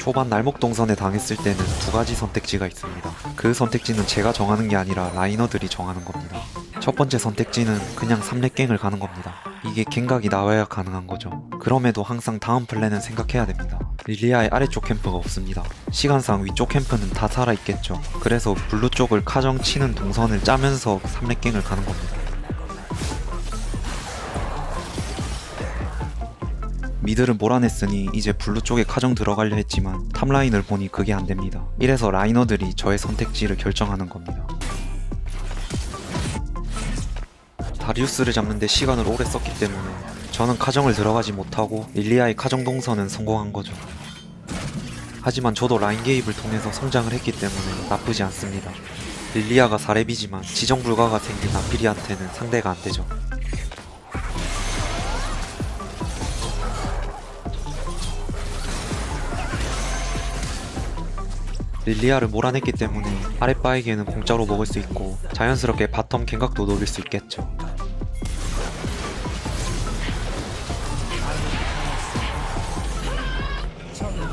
초반 날목 동선에 당했을 때는 두 가지 선택지가 있습니다. 그 선택지는 제가 정하는 게 아니라 라이너들이 정하는 겁니다. 첫 번째 선택지는 그냥 3렙갱을 가는 겁니다. 이게 갱각이 나와야 가능한 거죠. 그럼에도 항상 다음 플랜은 생각해야 됩니다. 릴리아의 아래쪽 캠프가 없습니다. 시간상 위쪽 캠프는 다 살아있겠죠. 그래서 블루 쪽을 카정 치는 동선을 짜면서 3렙갱을 가는 겁니다. 미드를 몰아냈으니 이제 블루 쪽에 카정 들어가려 했지만 탑라인을 보니 그게 안 됩니다. 이래서 라이너들이 저의 선택지를 결정하는 겁니다. 다리우스를 잡는데 시간을 오래 썼기 때문에 저는 카정을 들어가지 못하고 릴리아의 카정 동선은 성공한 거죠. 하지만 저도 라인 개입을 통해서 성장을 했기 때문에 나쁘지 않습니다. 릴리아가 4렙이지만 지정 불가가 생긴 아피리한테는 상대가 안 되죠. 릴리아를 몰아냈기 때문에 아랫바에게는 공짜로 먹을 수 있고 자연스럽게 바텀 갱각도 노릴 수 있겠죠.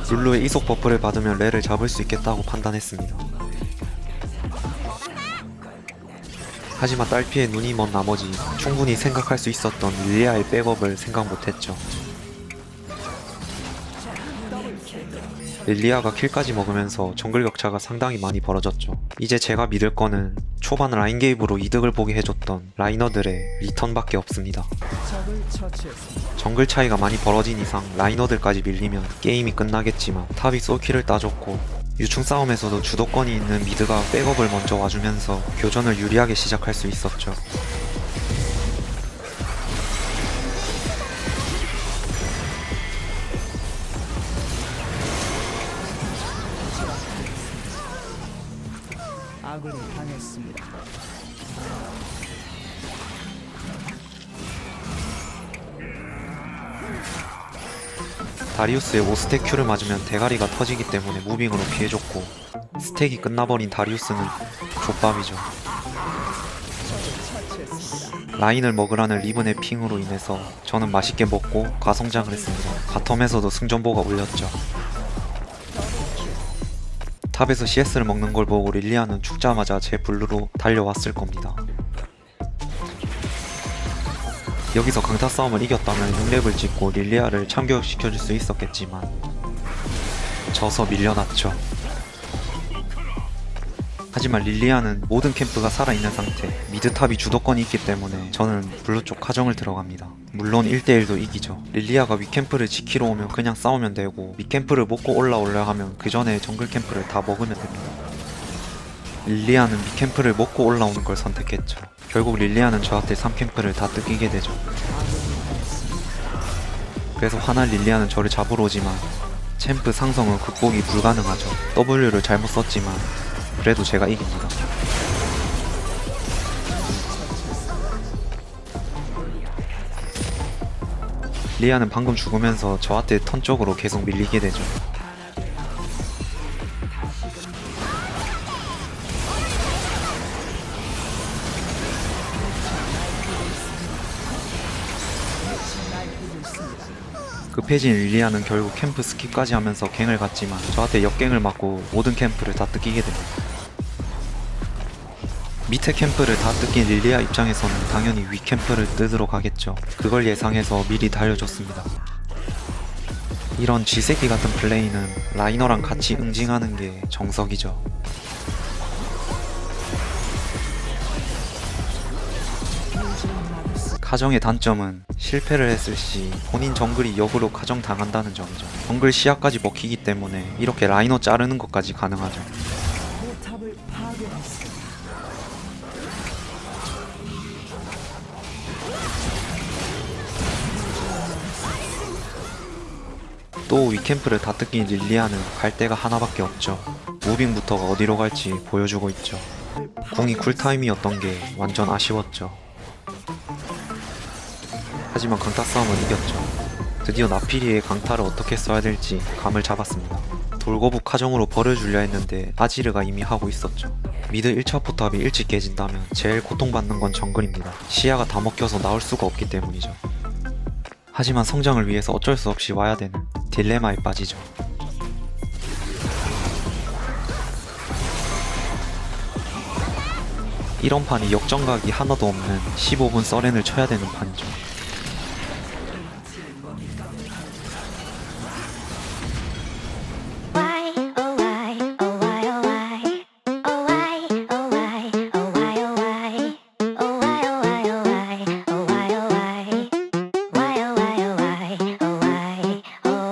룰루의 이속 버프를 받으면 레를 잡을 수 있겠다고 판단했습니다. 하지만 딸피의 눈이 먼 나머지 충분히 생각할 수 있었던 릴리아의 백업을 생각 못했죠. 릴리아가 킬까지 먹으면서 정글 격차가 상당히 많이 벌어졌죠. 이제 제가 믿을 거는 초반 라인 게임으로 이득을 보게 해줬던 라이너들의 리턴밖에 없습니다. 정글 차이가 많이 벌어진 이상 라이너들까지 밀리면 게임이 끝나겠지만 탑이 솔킬을 따줬고 유충 싸움에서도 주도권이 있는 미드가 백업을 먼저 와주면서 교전을 유리하게 시작할 수 있었죠. 아군이 당했습니다. 다리우스의 5스택 큐를 맞으면 대가리가 터지기 때문에 무빙으로 피해줬고 스택이 끝나버린 다리우스는 족밥이죠. 라인을 먹으라는 리븐의 핑으로 인해서 저는 맛있게 먹고 가성장을 했습니다. 바텀에서도 승전보가 울렸죠. 탑에서 CS를 먹는 걸 보고 릴리아는 죽자마자 제 블루로 달려왔을 겁니다. 여기서 강타 싸움을 이겼다면 6렙을 찍고 릴리아를 참교육시켜줄 수 있었겠지만 져서 밀려났죠. 하지만 릴리아는 모든 캠프가 살아있는 상태, 미드탑이 주도권이 있기 때문에 저는 블루 쪽 카정을 들어갑니다. 물론 1대1도 이기죠. 릴리아가 윗캠프를 지키러 오면 그냥 싸우면 되고 윗캠프를 먹고 올라오려 하면 그 전에 정글 캠프를 다 먹으면 됩니다. 릴리아는 밑캠프를 먹고 올라오는 걸 선택했죠. 결국 릴리아는 저한테 3캠프를 다 뜯기게 되죠. 그래서 화난 릴리아는 저를 잡으러 오지만 챔프 상성은 극복이 불가능하죠. W를 잘못 썼지만 그래도 제가 이깁니다. 리아는 방금 죽으면서 저한테 턴 쪽으로 계속 밀리게 되죠. 급해진 릴리아는 결국 캠프 스킵까지 하면서 갱을 갔지만 저한테 역갱을 맞고 모든 캠프를 다 뜯기게 됩니다. 밑에 캠프를 다 뜯긴 릴리아 입장에서는 당연히 위 캠프를 뜯으러 가겠죠. 그걸 예상해서 미리 달려줬습니다. 이런 쥐새끼 같은 플레이는 라이너랑 같이 응징하는 게 정석이죠. 카정의 단점은 실패를 했을 시 본인 정글이 역으로 카정 당한다는 점이죠. 정글 시야까지 먹히기 때문에 이렇게 라이너 자르는 것까지 가능하죠. 또 위캠프를 다 뜯긴 릴리아는 갈 데가 하나밖에 없죠. 무빙부터가 어디로 갈지 보여주고 있죠. 궁이 쿨타임이었던 게 완전 아쉬웠죠. 하지만 강타 싸움은 이겼죠. 드디어 나피리의 강타를 어떻게 써야 될지 감을 잡았습니다. 돌거북 카정으로 버려주려 했는데 아지르가 이미 하고 있었죠. 미드 1차 포탑이 일찍 깨진다면 제일 고통받는 건 정글입니다. 시야가 다 먹혀서 나올 수가 없기 때문이죠. 하지만 성장을 위해서 어쩔 수 없이 와야 되는 딜레마에 빠지죠. 이런 판이 역전각이 하나도 없는 15분 써렌을 쳐야 되는 판이죠.